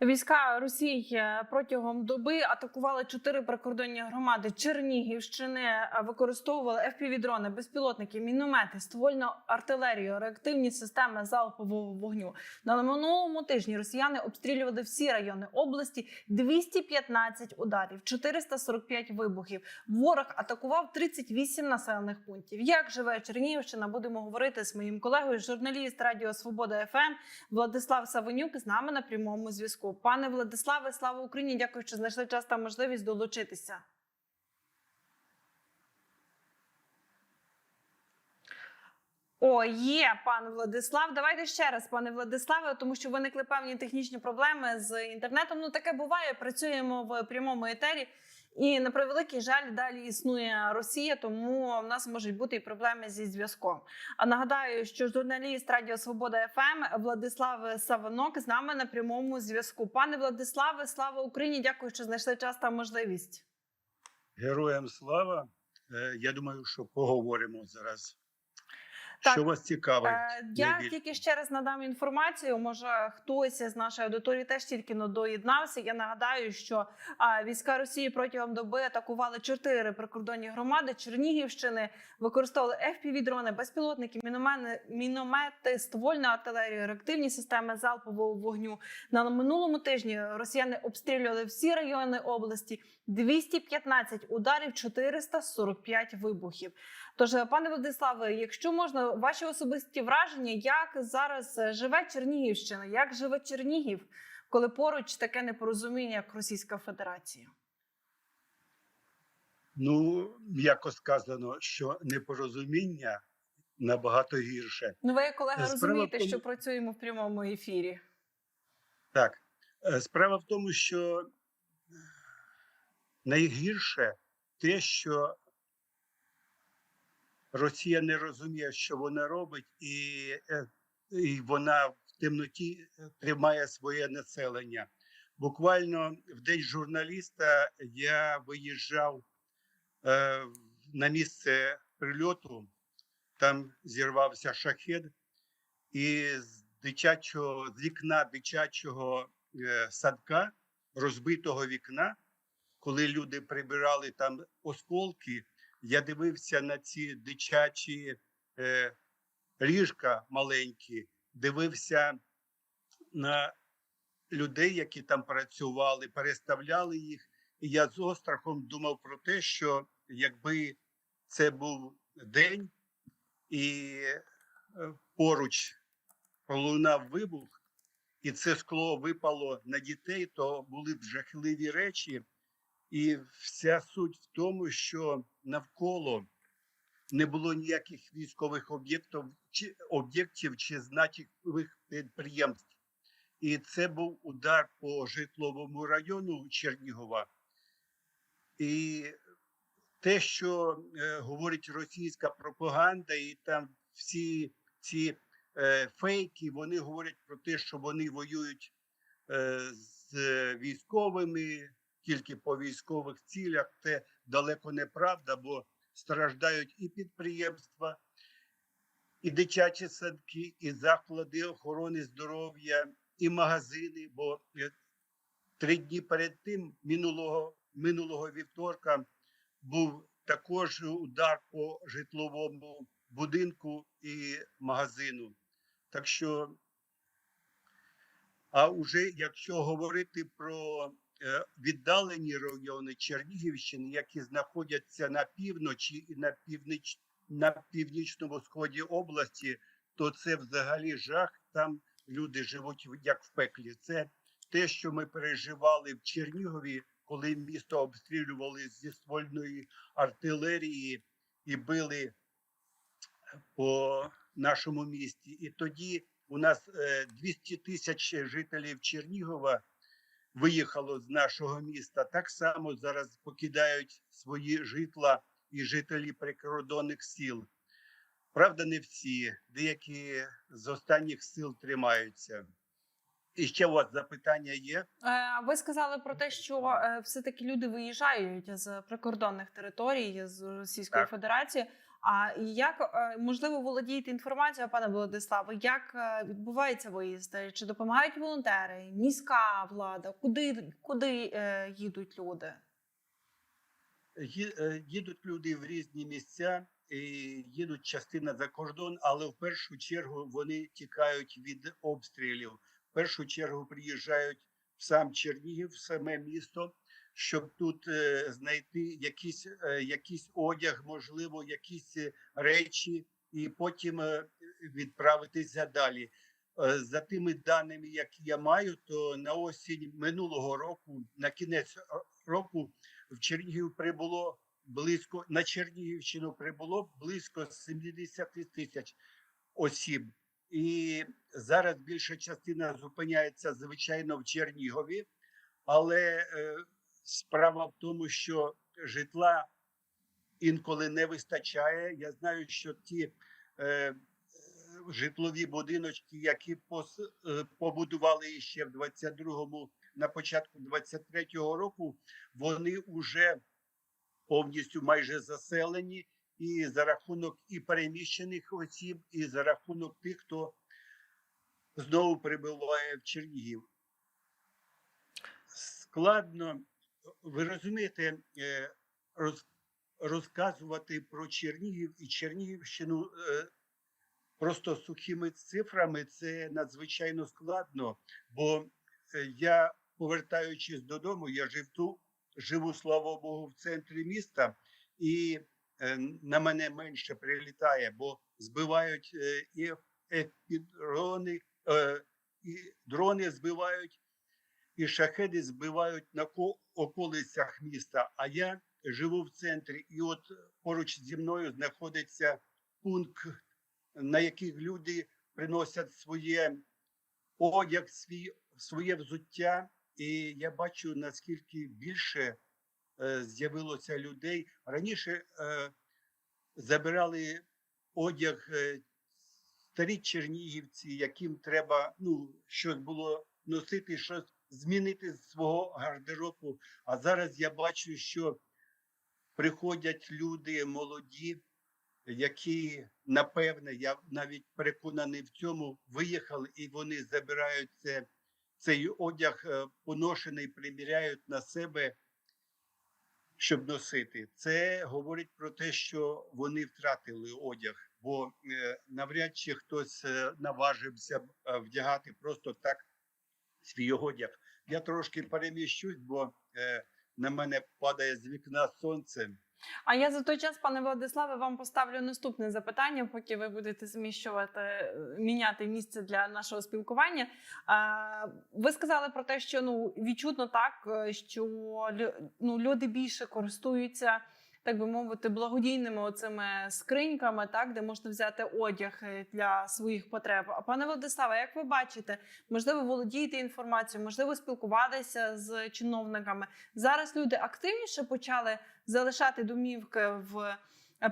Війська Росії протягом доби атакували чотири прикордонні громади Чернігівщини, е, використовували FPV-дрони, безпілотники, міномети, ствольну артилерію, реактивні системи залпового вогню. На минулому тижні росіяни обстрілювали всі райони області 215 ударів, 445 вибухів. Ворог атакував 38 населених пунктів. Як живе Чернігівщина? Будемо говорити з моїм колегою, журналіст Радіо Свобода ФМ Владислав Савонюк з нами на прямому зв'язку. Пане Владиславе, слава Україні! Дякую, що знайшли час та можливість долучитися. О, є пан Владислав. Давайте ще раз, пане Владиславе, тому що виникли певні технічні проблеми з інтернетом. Ну таке буває. Працюємо в прямому етері. І на превеликий жаль, далі існує Росія, тому в нас можуть бути і проблеми зі зв'язком. А нагадаю, що журналіст Радіо Свобода ФМ Владислав Саванок з нами на прямому зв'язку. Пане Владиславе, слава Україні! Дякую, що знайшли час та можливість. Героям слава. Е, Я думаю, що поговоримо зараз. Так, Що вас цікавить? Е, Я найбільше? тільки ще раз надам інформацію. Може, хтось з нашої аудиторії теж тільки но доєднався. Я нагадаю, що війська Росії протягом доби атакували чотири прикордонні громади Чернігівщини, використовували FPV-дрони, безпілотники, міномети, міномети, ствольну артилерію, реактивні системи залпового вогню. На минулому тижні росіяни обстрілювали всі райони області. 215 ударів, 445 вибухів. Тож, пане Владиславе, якщо можна, ваші особисті враження, як зараз е, живе Чернігівщина, як живе Чернігів, коли поруч таке непорозуміння, як Російська Федерація? Ну, м'яко сказано, що непорозуміння набагато гірше. Ну, ви, колега, розумієте, тому- що працюємо в прямому ефірі. Так, е, справа в тому, що найгірше те, що Росія не розуміє, що вона робить, і, е, і вона в темноті е, тримає своє населення. Буквально в день журналіста я виїжджав е, на місце прильоту, там зірвався шахет, і з дитячого з вікна дитячого е, садка, розбитого вікна, коли люди прибирали там осколки, я дивився на ці дитячі е, ліжка маленькі, дивився на людей, які там працювали, переставляли їх. І я з острахом думав про те, що якби це був день і е, поруч пролунав вибух, і це скло випало на дітей, то були б жахливі речі. І вся суть в тому, що навколо не було ніяких військових об'єктів чи об'єктів чи значимих підприємств. І це був удар по житловому району Чернігова. І те, що е, говорить російська пропаганда, і там всі ці е, фейки, вони говорять про те, що вони воюють е, з військовими, тільки по військових цілях. Це далеко неправда, бо страждають і підприємства, і дитячі садки, і заклади охорони здоров'я, і магазини. Бо е, три дні перед тим, минулого, минулого вівторка, був також удар по житловому будинку і магазину. Так що, а вже якщо говорити про віддалені райони Чернігівщини, які знаходяться на півночі і на північ на північному сході області, то це взагалі жах. Там люди живуть як в пеклі. Це те, що ми переживали в Чернігові, коли місто обстрілювали зі ствольної артилерії і били по нашому місті. І тоді у нас е, 200 тисяч жителів Чернігова виїхало з нашого міста. Так само зараз покидають свої житла і жителі прикордонних сіл. Правда, не всі, деякі з останніх сил тримаються. І ще у вас запитання є? Е, Ви сказали про те, що е, все-таки люди виїжджають з прикордонних територій з Російської Так. Федерації. А як е, можливо володієте інформацією, пане Владиславе, як е, відбувається виїзд? Чи допомагають волонтери, міська влада? Куди, куди е, їдуть люди? Їдуть люди в різні місця, їдуть частина за кордон, але в першу чергу вони тікають від обстрілів. В першу чергу приїжджають в сам Чернігів, в саме місто, щоб тут е, знайти якийсь, е, якийсь одяг, можливо, якісь е, речі, і потім відправитися далі. За тими даними, які я маю, то на осінь минулого року, на кінець року, в Чернігів прибуло близько на Чернігівщину прибуло близько 70 тисяч осіб. І зараз більша частина зупиняється звичайно в Чернігові, але справа в тому, що житла інколи не вистачає. Я знаю, що ті е, житлові будиночки, які пос, е, побудували ще в 22-му, на початку 23-го року, вони вже повністю майже заселені, і за рахунок і переміщених осіб, і за рахунок тих, хто знову прибуває в Чернігів. Складно, ви розумієте, е, роз, розказувати про Чернігів і Чернігівщину е, просто сухими цифрами це надзвичайно складно, бо е, я, повертаючись додому, я жив тут, живу, слава Богу, в центрі міста, і на мене менше прилітає, бо збивають і дрони, і дрони збивають, і шахеди збивають на околицях міста. А я живу в центрі, і от поруч зі мною знаходиться пункт, на яких люди приносять своє одяг, свій, своє взуття. І я бачу, наскільки більше е, з'явилося людей. Раніше е, забирали одяг е, старі чернігівці, яким треба ну, щось було носити, щось змінити свого гардеробу. А зараз я бачу, що приходять люди молоді, які напевне, я навіть переконаний в цьому, виїхали і вони забирають це, цей одяг е, поношений, приміряють на себе, щоб носити. Це говорить про те, що вони втратили одяг, бо е, навряд чи хтось е, наважився вдягати просто так свій одяг. Я трошки переміщусь, бо е, на мене падає з вікна сонце. А я за той час, пане Владиславе, вам поставлю наступне запитання, поки ви будете зміщувати е, міняти місце для нашого спілкування. Ви сказали про те, що ну відчутно так, е, що ну, люди більше користуються. Так би мовити, благодійними оцими скриньками, так де можна взяти одяг е, для своїх потреб. А пане Владиславе, як ви бачите, можливо, володієте інформацією, можливо, спілкуватися з чиновниками. Зараз люди активніше почали залишати домівки в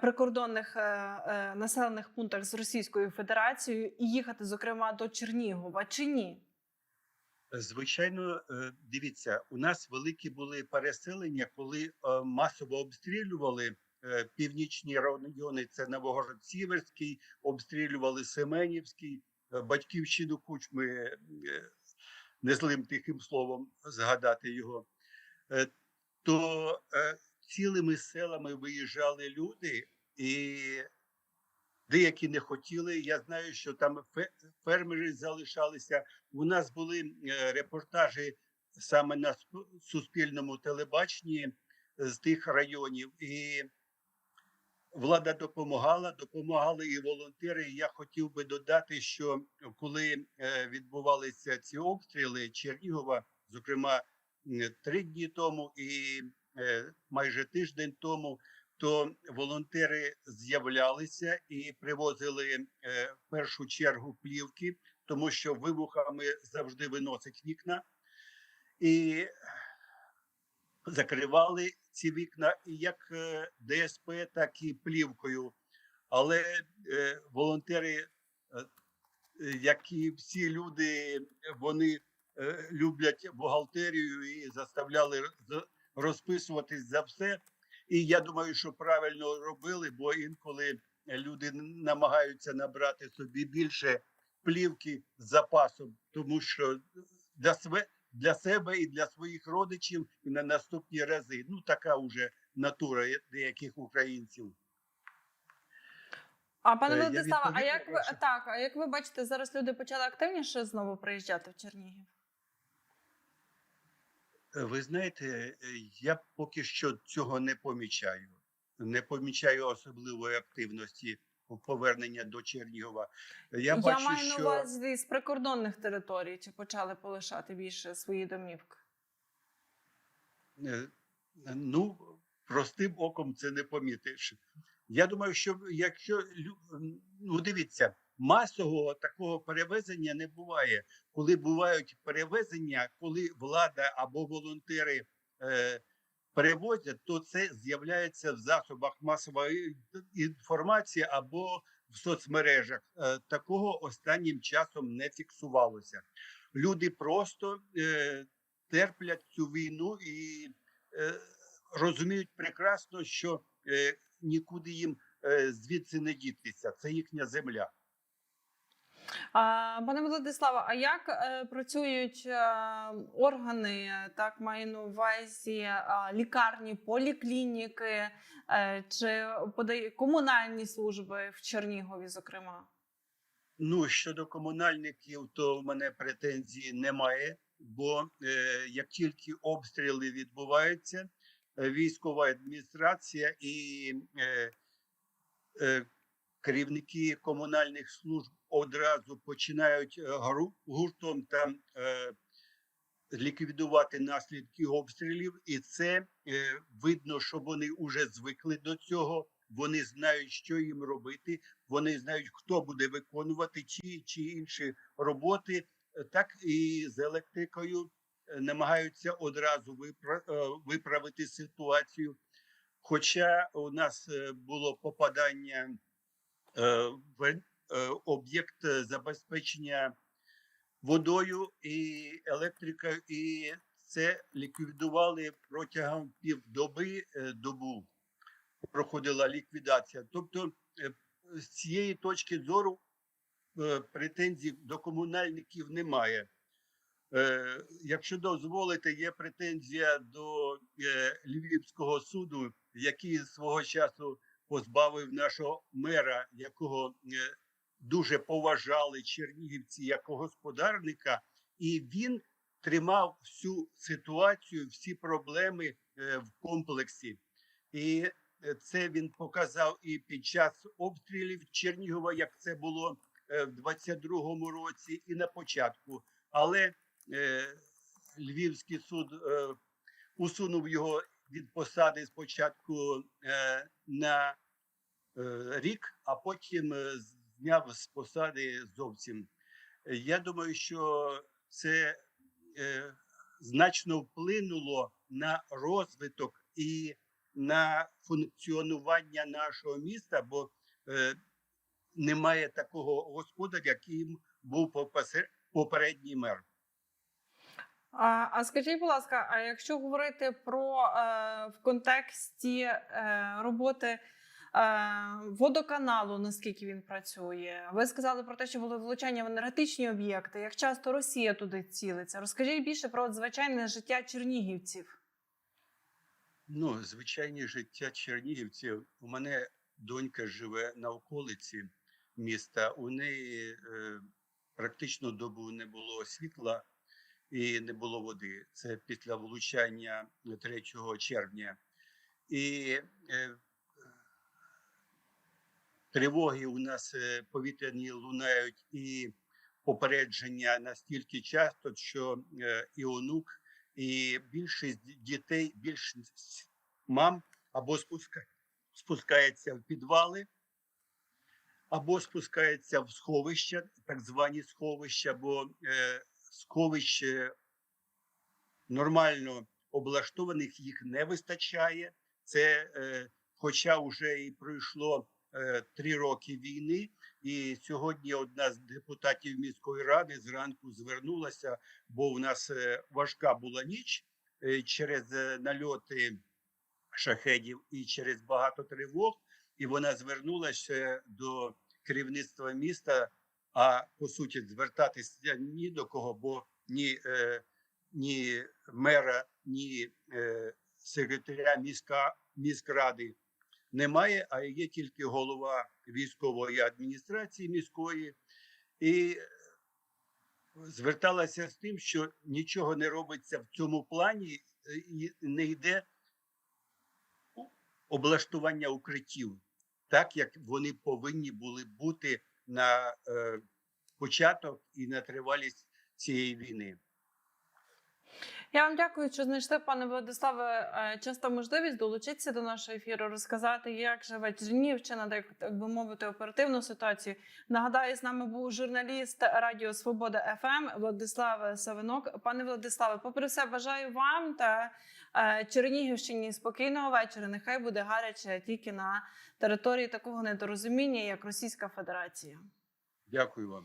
прикордонних е, е, населених пунктах з Російською Федерацією і їхати, зокрема, до Чернігова чи ні? Звичайно, е, дивіться, у нас великі були переселення, коли е, масово обстрілювали е, північні райони. Це Новогород-Сіверський, обстрілювали Семенівський, батьківщину Кучми, е, незлим тихим словом згадати його. То цілими селами виїжджали люди, і деякі не хотіли. Я знаю, що там фермери залишалися. У нас були е, репортажі саме на суспільному телебаченні е, з тих районів, і влада допомагала, допомагали і волонтери. Я хотів би додати, що коли е, відбувалися ці обстріли Чернігова, зокрема три дні тому і майже тиждень тому, то волонтери з'являлися і привозили е, в першу чергу плівки тому що вибухами завжди виносять вікна, і закривали ці вікна як е, ДСП, так і плівкою. Але е, волонтери, е, як і всі люди, вони е, люблять бухгалтерію і заставляли розписуватись за все. І я думаю, що правильно робили, бо інколи люди намагаються набрати собі більше плівки з запасом, тому що для себе, для себе і для своїх родичів і на наступні рази. Ну така вже натура деяких українців. А пане Е, Владиславе, а як ви так? А як ви бачите, зараз люди почали активніше знову приїжджати в Чернігів? Е, Ви знаєте, е, я поки що цього не помічаю. Не помічаю особливої активності повернення до Чернігова. Я, бачу, маю на увазі з прикордонних територій, чи почали полишати більше свої домівки? е, ну простим оком це не помітиш. Я думаю, що якщо ну дивіться, масового такого перевезення не буває. Коли бувають перевезення, коли влада або волонтери е, перевозять, то це з'являється в засобах масової інформації або в соцмережах. Е, такого останнім часом не фіксувалося. Люди просто е, терплять цю війну і е, розуміють прекрасно, що е, нікуди їм е, звідси не дітися. Це їхня земля. Пане Владиславе, а як е, працюють е, органи, так маю на увазі е, лікарні, поліклініки чи комунальні служби в Чернігові, зокрема? Ну щодо комунальників, то в мене претензій немає, бо е, як тільки обстріли відбуваються, військова адміністрація і е, е, керівники комунальних служб одразу починають е, гру- гуртом там е, ліквідувати наслідки обстрілів, і це е, видно, що вони вже звикли до цього. Вони знають, що їм робити. Вони знають, хто буде виконувати ті чи інші роботи. Так і з електрикою е, намагаються одразу е, виправити ситуацію. Хоча у нас було попадання об'єкт е, забезпечення водою і електрикою, і це ліквідували протягом півдоби е, добу. Проходила ліквідація. Тобто, е, з цієї точки зору е, претензій до комунальників немає. Е, Якщо дозволите, є претензія до е, Львівського суду, який свого часу позбавив нашого мера, якого е, дуже поважали чернігівці як господарника, і він тримав всю ситуацію, всі проблеми е, в комплексі. І е, це він показав і під час обстрілів Чернігова, як це було в 22-му році, і на початку. Але Львівський суд усунув його від посади спочатку е, на е, рік, а потім е, зняв з посади зовсім. Я думаю, що це е, значно вплинуло на розвиток і на функціонування нашого міста, бо е, немає такого господаря, яким був попередній мер. А, а скажіть, будь ласка, а якщо говорити про е, в контексті е, роботи е, водоканалу, наскільки він працює? Ви сказали про те, що були влучання в енергетичні об'єкти. Як часто Росія туди цілиться? Розкажіть більше про звичайне життя чернігівців. Ну, звичайне життя чернігівців. У мене донька живе на околиці міста. У неї е, практично добу не було світла і не було води. Це після влучання 3 червня. І е, тривоги у нас е, повітряні лунають і попередження настільки часто, що е, і онук, і більшість дітей, більшість мам або спуска- спускається в підвали, або спускається в сховища, так звані сховища, бо е, сховищ е, нормально облаштованих їх не вистачає. Це е, хоча вже і пройшло е, три роки війни, і сьогодні одна з депутатів міської ради зранку звернулася, бо у нас е, важка була ніч е, через е, нальоти шахедів і через багато тривог. і вона звернулася до керівництва міста. А по суті, звертатися ні до кого, бо ні, е, ні мера, ні е, секретаря міська, міськради немає, а є тільки голова військової адміністрації міської, і зверталася з тим, що нічого не робиться в цьому плані, е, і не йде облаштування укриттів, так як вони повинні були бути на е, початок і на тривалість цієї війни. Я вам дякую, що знайшли, пане Владиславе, е, часто можливість долучитися до нашого ефіру, розказати, як живе Чернігівщина, так, так би мовити, оперативну ситуацію. Нагадаю, з нами був журналіст Радіо Свобода ФМ Владислав Савинок. Пане Владиславе, попри все, бажаю вам та е, Чернігівщині спокійного вечора. Нехай буде гаряче тільки на території такого недорозуміння, як Російська Федерація. Дякую вам.